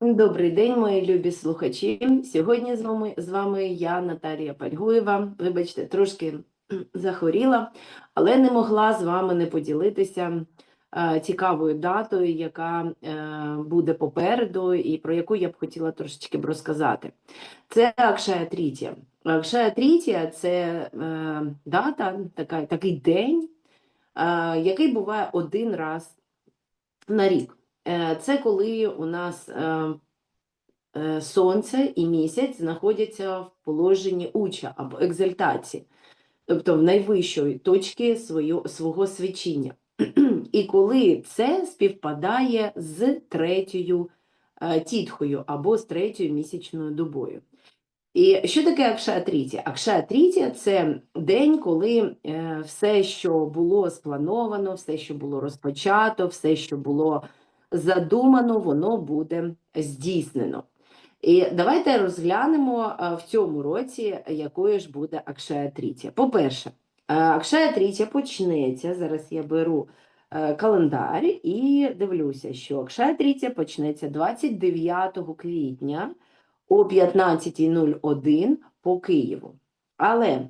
Добрий день, мої любі слухачі. Сьогодні з вами, з вами я, Наталія Пальгуєва. Вибачте, трошки захворіла, але не могла з вами не поділитися е, цікавою датою, яка е, буде попереду, і про яку я б хотіла трошечки б розказати. Це Акшая Трітія. Акшая Трітія це е, дата, така, такий день, е, який буває один раз на рік. Е, Це коли у нас е, е, сонце і місяць знаходяться в положенні уча або екзальтації, тобто в найвищої точки свого свічіння. І коли це співпадає з третьою тітхою або з третьою місячною добою. І що таке Акшая Трітія? Акшая Трітія – це день, коли все, що було сплановано, все, що було розпочато, все, що було задумано, воно буде здійснено. І давайте розглянемо е, в цьому році, якою ж буде Акшая Трітія. По-перше, е, Акшая Трітія почнеться, зараз я беру е, календар і дивлюся, що Акшая Трітія почнеться 29 квітня о 15.01 по Києву. Але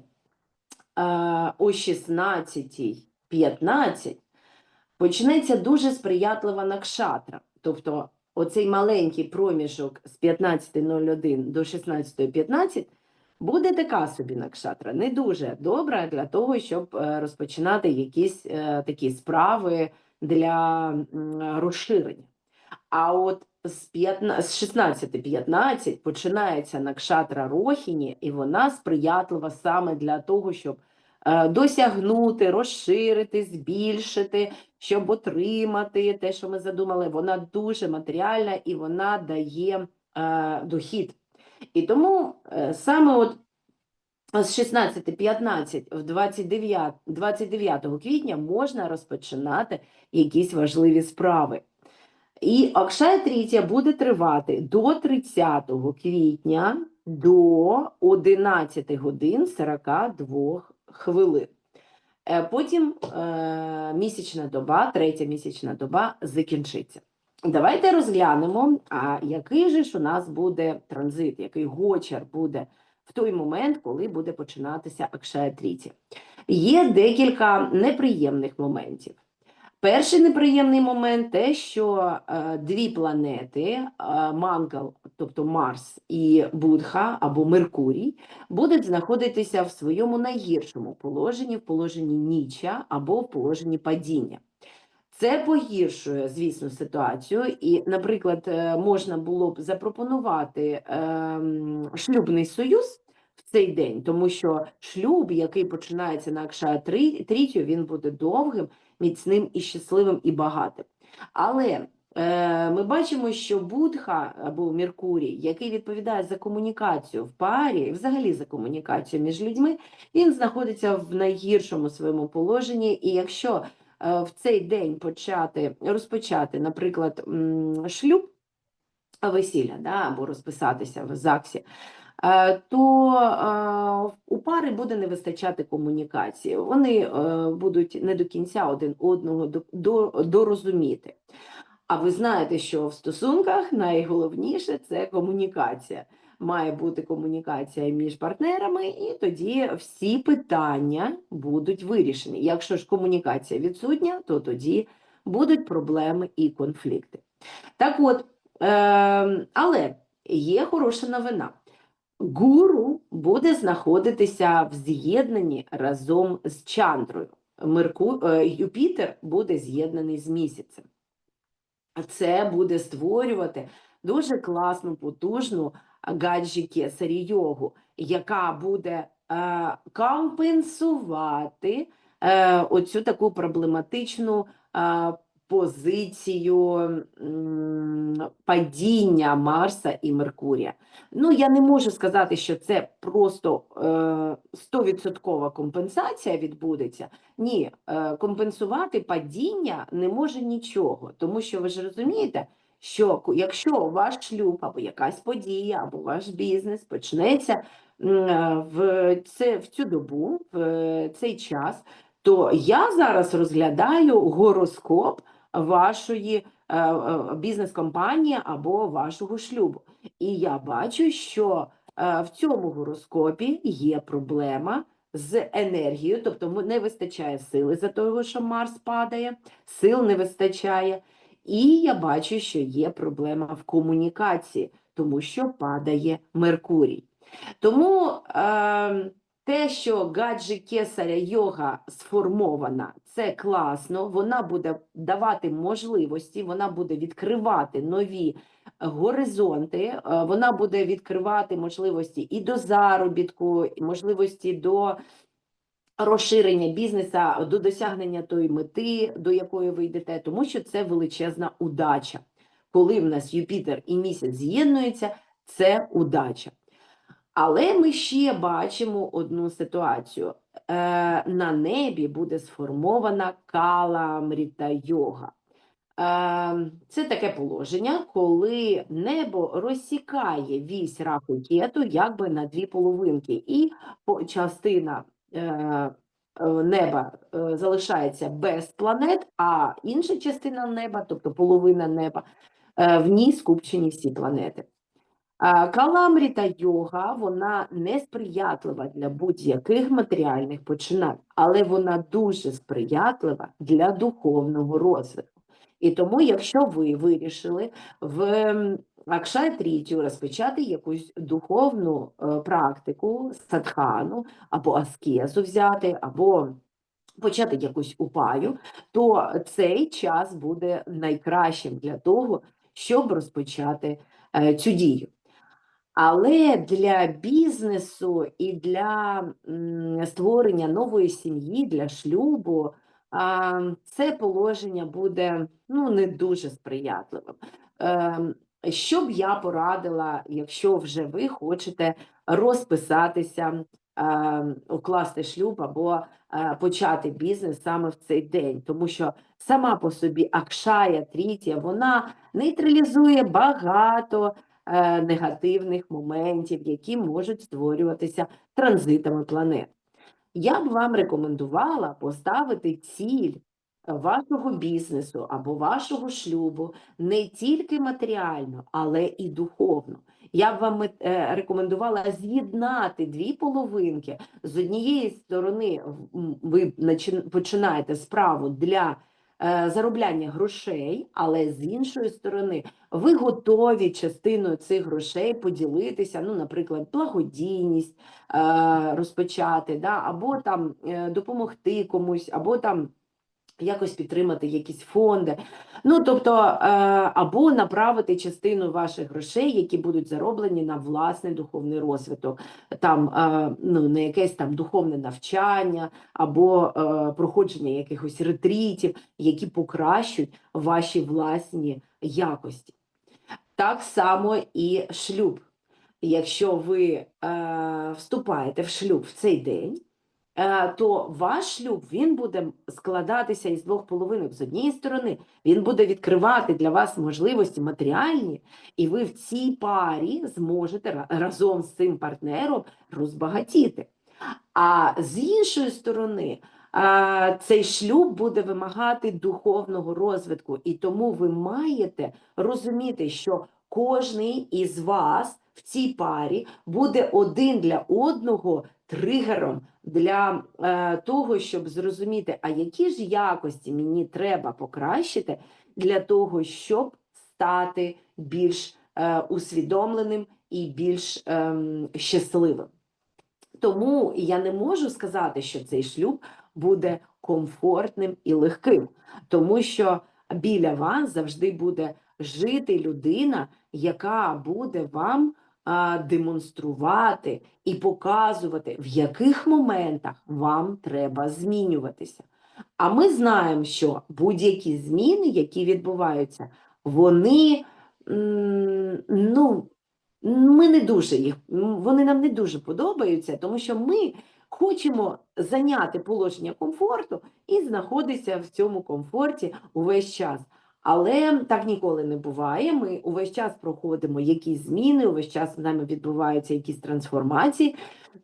о 16.15 почнеться дуже сприятлива накшатра. Тобто оцей маленький проміжок з 15.01 до 16.15 буде така собі накшатра, не дуже добра для того, щоб е, розпочинати якісь е, такі справи для розширення. А от з з 16.15 починається накшатра Рохіні, і вона сприятлива саме для того, щоб е, досягнути, розширити, збільшити, щоб отримати те, що ми задумали. Вона дуже матеріальна і вона дає е, дохід. І тому е, саме от з 16.15 в 29, 29 квітня можна розпочинати якісь важливі справи. І Акшая Трітія буде тривати до 30 квітня до 11 годин 42 хвилин. Е, Потім е, місячна доба, третя місячна доба закінчиться. Давайте розглянемо, а який же ж у нас буде транзит, який гочер буде в той момент, коли буде починатися Акшая Тріті. Є декілька неприємних моментів. Перший неприємний момент те, що е, дві планети, е, Мангал, тобто Марс і Будха або Меркурій, будуть знаходитися в своєму найгіршому положенні, в положенні ніча або в положенні падіння. Це погіршує, звісно, ситуацію, і, наприклад, е, можна було б запропонувати ем, шлюбний союз в цей день, тому що шлюб, який починається на Трі- Трітію, він буде довгим, міцним і щасливим і багатим. Але е, ми бачимо, що Будха або Меркурій, який відповідає за комунікацію в парі, взагалі за комунікацію між людьми, він знаходиться в найгіршому своєму положенні. І якщо е, в цей день почати розпочати, наприклад, шлюб, весілля, да, або розписатися в ЗАГСі, то е, у пари буде не вистачати комунікації. Вони е, будуть не до кінця один одного до, до, дорозуміти. А ви знаєте, що в стосунках найголовніше це комунікація. Має бути комунікація між партнерами, і тоді всі питання будуть вирішені. Якщо ж комунікація відсутня, то тоді будуть проблеми і конфлікти. Так от, е, але є хороша новина. Гуру буде знаходитися в з'єднанні разом з Чандрою. Мерку... е, Юпітер буде з'єднаний з місяцем. Це буде створювати дуже класну, потужну гаджі кесарі йогу, яка буде е, компенсувати е, оцю таку проблематичну е, позицію падіння Марса і Меркурія. Ну, я не можу сказати, що це просто е, 100% компенсація відбудеться. Ні, е, компенсувати падіння не може нічого, тому що ви ж розумієте, що якщо ваш шлюб або якась подія, або ваш бізнес почнеться е, в, це, в цю добу, в цей час, то я зараз розглядаю гороскоп вашої е, е, бізнес-компанії або вашого шлюбу. І я бачу, що е, в цьому гороскопі є проблема з енергією, тобто не вистачає сили за того, що Марс падає, сил не вистачає. І я бачу, що є проблема в комунікації, тому що падає Меркурій. Тому е, те, що гаджі Кесаря йога сформована, це класно, вона буде давати можливості, вона буде відкривати нові горизонти, е, вона буде відкривати можливості і до заробітку, і можливості до розширення бізнеса, до досягнення тої мети, до якої ви йдете, тому що це величезна удача. Коли в нас Юпітер і місяць з'єднуються, це удача. Але ми ще бачимо одну ситуацію. Е, на небі буде сформована каламріта йога. Е, це таке положення, коли небо розсікає вісь раху кету якби на дві половинки, і частина е, е, неба е, залишається без планет, а інша частина неба, тобто половина неба, е, в ній скупчені всі планети. Каламріта йога, вона несприятлива для будь-яких матеріальних починань, але вона дуже сприятлива для духовного розвитку. І тому, якщо ви вирішили в Трітію розпочати якусь духовну е, практику, садхану або аскезу взяти, або почати якусь упаю, то цей час буде найкращим для того, щоб розпочати е, цю дію. Але для бізнесу і для створення нової сім'ї, для шлюбу, це положення буде ну, не дуже сприятливим. Ем, Що б я порадила, якщо вже ви хочете розписатися, укласти шлюб або е, почати бізнес саме в цей день, тому що сама по собі Акшая Трітія, вона нейтралізує багато негативних моментів, які можуть створюватися транзитами планет. Я б вам рекомендувала поставити ціль е, вашого бізнесу або вашого шлюбу не тільки матеріально, але і духовно. Я б вам е, рекомендувала з'єднати дві половинки. З однієї сторони, ви починаєте справу для е, заробляння грошей, але з іншої сторони, ви готові частиною цих грошей поділитися, ну, наприклад, благодійність е, розпочати, да, або там е, допомогти комусь, або там якось підтримати якісь фонди. Ну, тобто, е, або направити частину ваших грошей, які будуть зароблені на власний духовний розвиток, там, е, ну, на якесь там духовне навчання, або е, проходження якихось ретрітів, які покращують ваші власні якості. Так само і шлюб. Якщо ви вступаєте в шлюб в цей день, то ваш шлюб він буде складатися із двох половинок. З однієї сторони, він буде відкривати для вас можливості матеріальні, і ви в цій парі зможете разом з цим партнером розбагатіти. А з іншої сторони, цей шлюб буде вимагати духовного розвитку, і тому ви маєте розуміти, що кожний із вас в цій парі буде один для одного тригером для е, того, щоб зрозуміти, а які ж якості мені треба покращити для того, щоб стати більш е, усвідомленим і більш ем, щасливим. Тому я не можу сказати, що цей шлюб буде комфортним і легким, тому що біля вас завжди буде жити людина, яка буде вам демонструвати і показувати, в яких моментах вам треба змінюватися. А ми знаємо, що будь-які зміни, які відбуваються, вони ну, ми не дуже їх, вони нам не дуже подобаються, тому що ми хочемо зайняти положення комфорту і знаходитися в цьому комфорті увесь час. Але так ніколи не буває. Ми увесь час проходимо якісь зміни, увесь час з нами відбуваються якісь трансформації.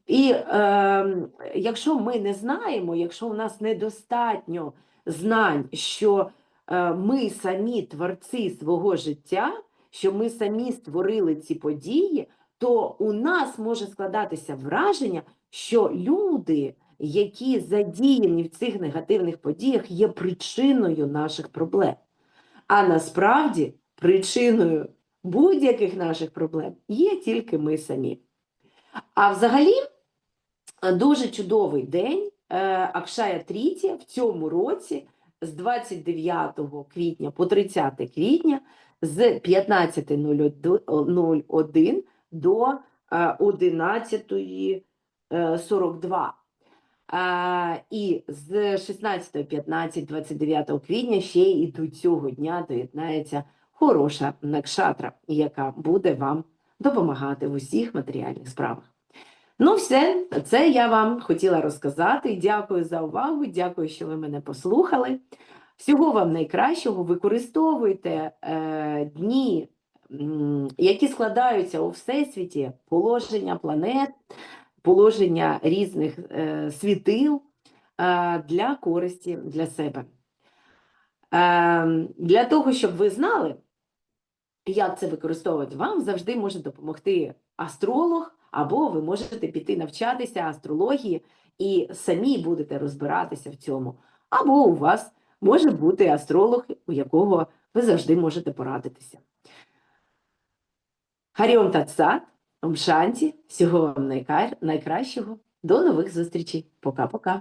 І е, якщо ми не знаємо, якщо у нас недостатньо знань, що е, ми самі творці свого життя, що ми самі створили ці події, то у нас може складатися враження, що люди, які задіяні в цих негативних подіях, є причиною наших проблем. А насправді причиною будь-яких наших проблем є тільки ми самі. А взагалі, е, дуже чудовий день е, Акшая Трітія в цьому році з 29 квітня по 30 квітня з 15.01 до е, 11.42. І з 16, 15, 29 квітня ще й до цього дня доєднається хороша накшатра, яка буде вам допомагати в усіх матеріальних справах. Ну, все, це я вам хотіла розказати. Дякую за увагу, дякую, що ви мене послухали. Всього вам найкращого. Використовуйте е, дні, які складаються у всесвіті, положення планет, положення різних е, світил е, для користі для себе. Е, для того, щоб ви знали, як це використовувати, вам завжди може допомогти астролог, або ви можете піти навчатися астрології і самі будете розбиратися в цьому. Або у вас може бути астролог, у якого ви завжди можете порадитися. Харіом Татсат, Ом всього вам найкар- найкращого. До нових зустрічей. Пока-пока.